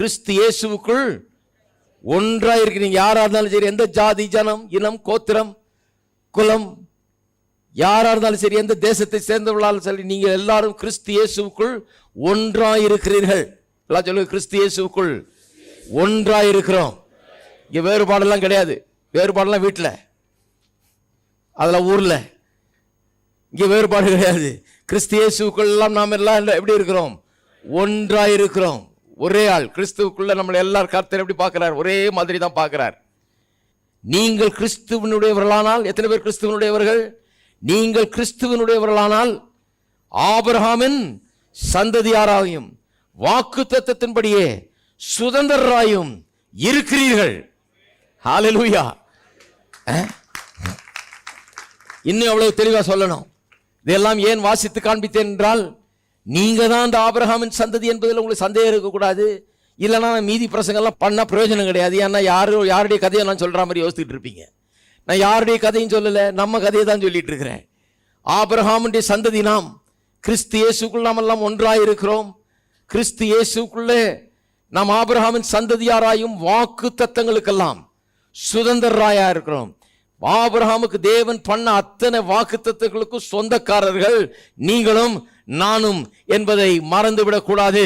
கிறிஸ்து இயேசுவுக்குள் ஒன்றாக இருக்கிறீங்க யாராக இருந்தாலும் சரி எந்த ஜாதி ஜனம் இனம் கோத்திரம் குலம் யாராக இருந்தாலும் சரி எந்த தேசத்தை சேர்ந்தவர்களாலும் சரி நீங்கள் எல்லாரும் கிறிஸ்து இயேசுக்குள் ஒன்றாக இருக்கிறீர்கள் எல்லாம் சொல்லுங்க கிறிஸ்து இயேசுக்குள் ஒன்றாக இருக்கிறோம் இங்கே வேறுபாடெல்லாம் கிடையாது. வேறுபாடெல்லாம் வீட்டில் அதில் ஊரில். இங்கே வேறுபாடு கிடையாது. கிறிஸ்து இயேசுக்குள் எல்லாம் நாம் எல்லாம் எப்படி இருக்கிறோம்? ஒன்றாக இருக்கிறோம் ஒரே ஆள் கிறிஸ்துவுக்குள்ள நம்மளை எல்லாரும் கர்த்தர் எப்படி பார்க்கிறார்? ஒரே மாதிரி தான் பார்க்கிறார். நீங்கள் கிறிஸ்துவனுடையவர்களானால் எத்தனை பேர் கிறிஸ்துவனுடையவர்கள்? நீங்கள் கிறிஸ்துவனுடையவர்களானால் ஆபிரகாமின் சந்ததியாராயும் வாக்கு தத்துவத்தின்படியே சுதந்திரராயும் இருக்கிறீர்கள். ஹalleluya. இன்னும் எவ்வளவு தெளிவாக சொல்லணும்? இதெல்லாம் ஏன் வாசித்து காண்பித்தேன் என்றால் நீங்கள் தான் அந்த ஆபிரகாமின் சந்ததி என்பதில் உங்களுக்கு சந்தேகம் இருக்கக்கூடாது. இல்லைனா நான் மீதி பிரசங்கெல்லாம் பண்ண பிரயோஜனம் கிடையாது. ஏன்னா யாரும் யாருடைய கதையை நான் சொல்கிற மாதிரி யோசிச்சுட்டு இருப்பீங்க. நான் யாருடைய கதையும் சொல்லலை நம்ம கதையை தான் சொல்லிட்டு இருக்கிறேன். ஆபிரஹாமுடைய சந்ததி நாம் கிறிஸ்து இயேசுக்குள் நாம் எல்லாம் ஒன்றாக இருக்கிறோம் கிறிஸ்து இயேசுக்குள்ளே நாம் ஆபிரஹாமின் சந்ததியாராயும் வாக்கு தத்தங்களுக்கெல்லாம் சுதந்திரராயாக இருக்கிறோம். ஆபிரஹாமுக்கு தேவன் பண்ண அத்தனை வாக்கு தத்தங்களுக்கும் சொந்தக்காரர்கள் நீங்களும் நானும் என்பதை மறந்துவிடக்கூடாது.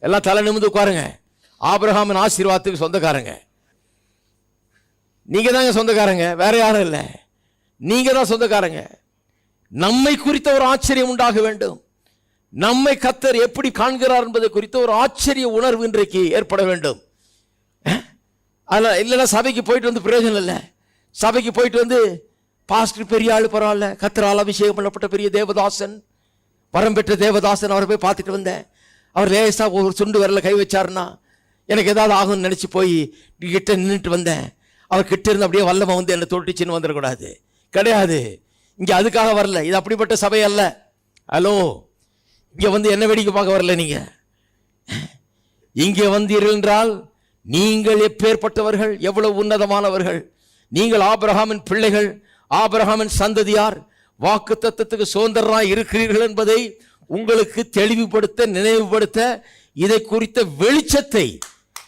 எல்லாம் தலை நிமிந்து உட்காருங்க. ஆபிரகாமின் ஆசீர்வாதத்துக்கு சொந்தக்காரங்க. நீங்கள் தாங்க சொந்தக்காரங்க வேற யாரும் இல்லை. நீங்கள் தான் சொந்தக்காரங்க. நம்மை குறித்த ஒரு ஆச்சரியம் உண்டாக வேண்டும். நம்மை கத்தர் எப்படி காண்கிறார் என்பதை குறித்த ஒரு ஆச்சரிய உணர்வு இன்றைக்கு ஏற்பட வேண்டும். அதில் இல்லைன்னா சபைக்கு போயிட்டு வந்து பிரயோஜனம் இல்லை. சபைக்கு போயிட்டு வந்து பாஸ்டர் பெரிய ஆள் பரவாயில்ல. கத்தரால் அபிஷேகம் பண்ணப்பட்ட பெரிய தேவதாசன். வரம் பெற்ற தேவதாசன் அவரை போய் பார்த்துட்டு வந்தேன். அவர் லேசாக ஒரு சுண்டு விரல கை வச்சாருன்னா எனக்கு ஏதாவது ஆகும்னு நினச்சி போய் கிட்ட நின்றுட்டு வந்தேன். அவர் கிட்ட இருந்து அப்படியே வல்லமை வந்து என்னை தொட்டிச்சின்னு வந்துடக்கூடாது. கிடையாது. இங்கே அதுக்காக வரல. இது அப்படிப்பட்ட சபை அல்ல. ஹலோ இங்கே வந்து என்ன வேடிக்கை பார்க்க வரல நீங்கள் இங்கே வந்தீர்கள் என்றால் நீங்கள் எப்பேற்பட்டவர்கள்? எவ்வளவு உன்னதமானவர்கள்? நீங்கள் ஆபிரஹாமின் பிள்ளைகள் ஆபிரஹாமின் சந்ததியார் வாக்கு தத்துவத்துக்கு சுதந்திரராய் இருக்கிறீர்கள் என்பதை உங்களுக்கு தெளிவுபடுத்த நினைவுபடுத்த இதை குறித்த வெளிச்சத்தை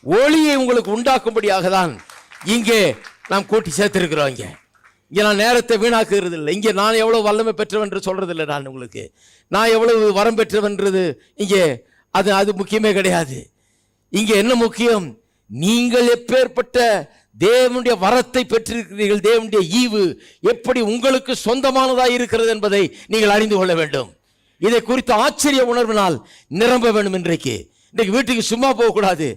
ஒளியை உங்களுக்கு உண்டாக்கும்படியாக தான் இங்கே நாம் கூட்டி சேர்த்திருக்கிறோம் இங்கே. இங்கே நான் நேரத்தை வீணாக்குறது இல்லை இங்கே நான் எவ்வளோ வல்லமை பெற்றவன் என்று இல்லை நான் உங்களுக்கு. நான் எவ்வளவு வரம் பெற்றவன்றது இங்கே அது அது முக்கியமே கிடையாது. இங்கே என்ன முக்கியம்? நீங்கள் எப்பேற்பட்ட தேவனுடைய வரத்தை பெற்றிருக்கிறீர்கள். தேவனுடைய ஈவு எப்படி உங்களுக்கு சொந்தமானதாக இருக்கிறது என்பதை நீங்கள் அறிந்து கொள்ள வேண்டும். இதை குறித்த ஆச்சரிய உணர்வினால் நிரம்ப வேண்டும் இன்றைக்கு. இன்றைக்கு வீட்டுக்கு சும்மா போகக்கூடாது.